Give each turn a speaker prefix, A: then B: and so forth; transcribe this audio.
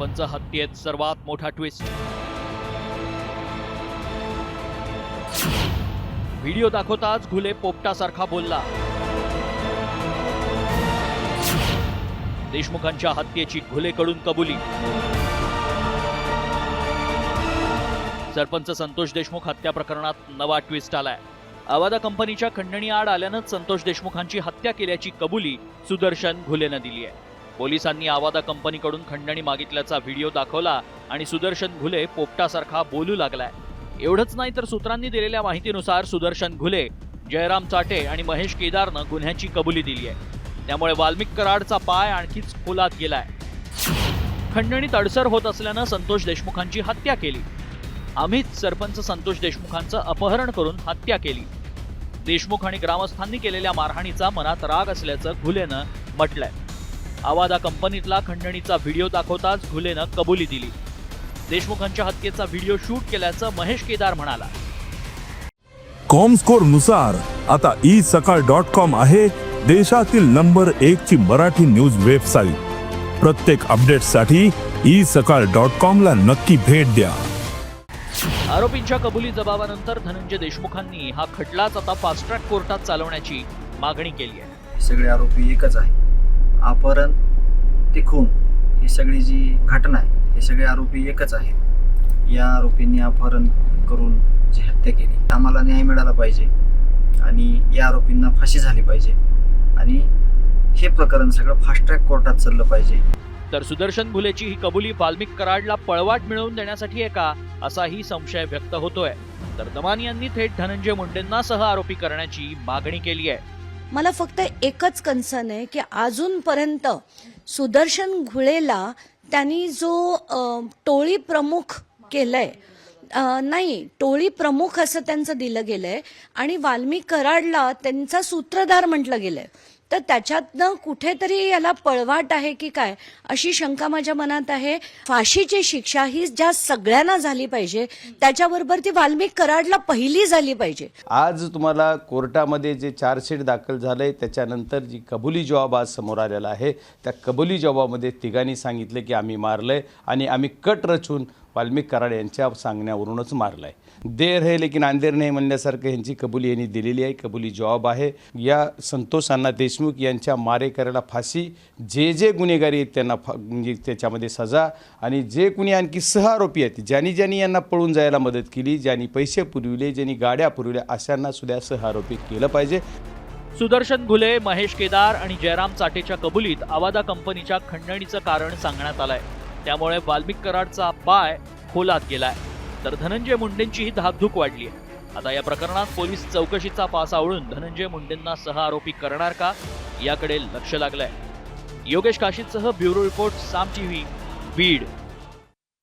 A: पंच हत्येत सर्वात मोठा ट्विस्ट व्हिडिओ दाखवताच घुले पोपटासारखा बोलला. देशमुखांच्या हत्येची घुलेकडून कबुली. सरपंच संतोष देशमुख हत्या प्रकरणात नवा ट्विस्ट आलाय. आवादा कंपनीच्या खंडणी आड आल्यानंच संतोष देशमुखांची हत्या केल्याची कबुली सुदर्शन घुलेनं दिली आहे पोलिसांनी आवादा कंपनीकडून खंडणी मागितल्याचा व्हिडिओ दाखवला आणि सुदर्शन घुले पोपटासारखा बोलू लागलाय. एवढंच नाही तर सूत्रांनी दिलेल्या माहितीनुसार सुदर्शन घुले जयराम चाटे आणि महेश केदारनं गुन्ह्याची कबुली दिली आहे. त्यामुळे वाल्मिक कराडचा पाय आणखीच खोलात गेलाय. खंडणीत अडसर होत असल्यानं संतोष देशमुखांची हत्या केली. आम्हीच सरपंच संतोष देशमुखांचं अपहरण करून हत्या केली. देशमुख आणि ग्रामस्थांनी केलेल्या मारहाणीचा मनात राग असल्याचं घुलेनं म्हटलंय. आवादा कंपनीतला खंडणीचा व्हिडिओ दाखवताच घुलेनं कबुली दिली. देशमुखांच्या हत्येचा व्हिडिओ शूट केल्याचं महेश केदार म्हणाला.
B: कॉमस्कोरनुसार आता ई सकाळ डॉट कॉम आहे देशातील नंबर एक ची मराठी न्यूज वेबसाईट प्रत्येक अपडेटसाठी ई सकाळ डॉट कॉम ला नक्की भेट द्या.
A: आरोपींच्या कबुली जबाबानंतर धनंजय देशमुखांनी हा खटलाच आता फास्ट ट्रॅक कोर्टात चालवण्याची मागणी केली आहे.
C: सगळे आरोपी एकच आहे अपहरण ते खून ही सगळी जी घटना आहे हे सगळे आरोपी एकच आहेत. या आरोपींनी अपहरण करून जी हत्या केली आम्हाला न्याय मिळाला पाहिजे आणि या आरोपींना फाशी झाली पाहिजे आणि हे प्रकरण सगळं फास्ट ट्रॅक कोर्टात चाललं पाहिजे.
A: तर सुदर्शन भुलेची ही कबुली वाल्मिक कराडला पळवाट मिळवून देण्यासाठी आहे का असाही संशय व्यक्त होतोय. तर दमानी यांनी थेट धनंजय मुंडेंना सह आरोपी करण्याची मागणी केली आहे.
D: मला फक्त एकच कन्सर्न आहे की अजूनपर्यंत सुदर्शन घुळेला त्यांनी जो टोळी प्रमुख केलंय नाही टोळी प्रमुख असं त्यांचं दिलं गेलंय आणि वाल्मिक कराडला त्यांचा सूत्रधार म्हटलं गेलंय. तर त्याच्यातनं कुठेतरी याला पळवाट आहे की काय अशी शंका माझ्या मनात आहे. फाशीची शिक्षा ही ज्या सगळ्यांना झाली पाहिजे त्याच्याबरोबर ती वाल्मिक कराडला पहिली झाली पाहिजे.
E: आज तुम्हाला कोर्टामध्ये जे चार्जशीट दाखल झालंय त्याच्यानंतर जी कबुली जवाब आज समोर आलेला आहे त्या कबुली जबाबामध्ये तिघांनी सांगितलं की आम्ही मारलं आहे आणि आम्ही कट रचून वाल्मिक कराड यांच्या सांगण्यावरूनच मारलं आहे देर है लेकिन अंधेर नाही म्हणल्यासारखं यांची कबुली यांनी दिलेली आहे. कबुली जॉब आहे. या संतोष अण्णा देशमुख यांच्या मारेकऱ्याला फाशी. जे जे गुन्हेगारी आहेत त्यांना फा म्हणजे त्याच्यामध्ये सजा. आणि जे कुणी आणखी सहआरोपी आहेत ज्यांनी ज्यांनी यांना पळून जायला मदत केली ज्यांनी पैसे पुरविले ज्यांनी गाड्या पुरविल्या अशांना सुद्धा सहआरोपी केलं पाहिजे.
A: सुदर्शन घुले महेश केदार आणि जयराम चाटेच्या कबुलीत आवादा कंपनीच्या खंडणीचं कारण सांगण्यात आलंय. त्यामुळे वाल्मिक कराडचा पाय खोलात गेलाय. तर धनंजय मुंडेंचीही धाकधूक वाढली आहे. आता या प्रकरणात पोलीस चौकशीचा पास आवळून धनंजय मुंडेंना सह आरोपी करणार का याकडे लक्ष लागलंय. Yogesh काशीसह bureau report Saam TV Beed.